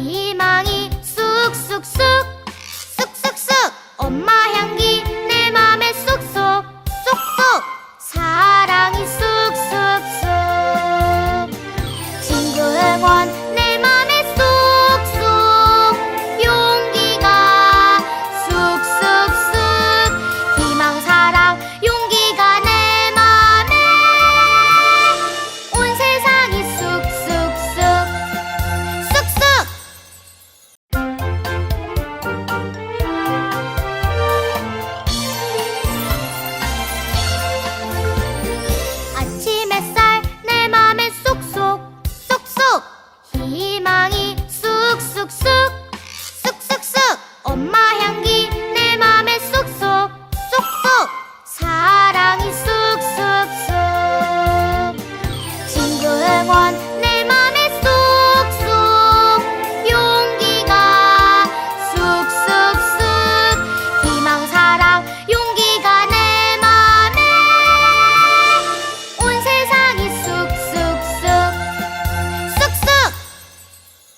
희망이 쑥쑥쑥. 쑥쑥쑥. 엄마 I want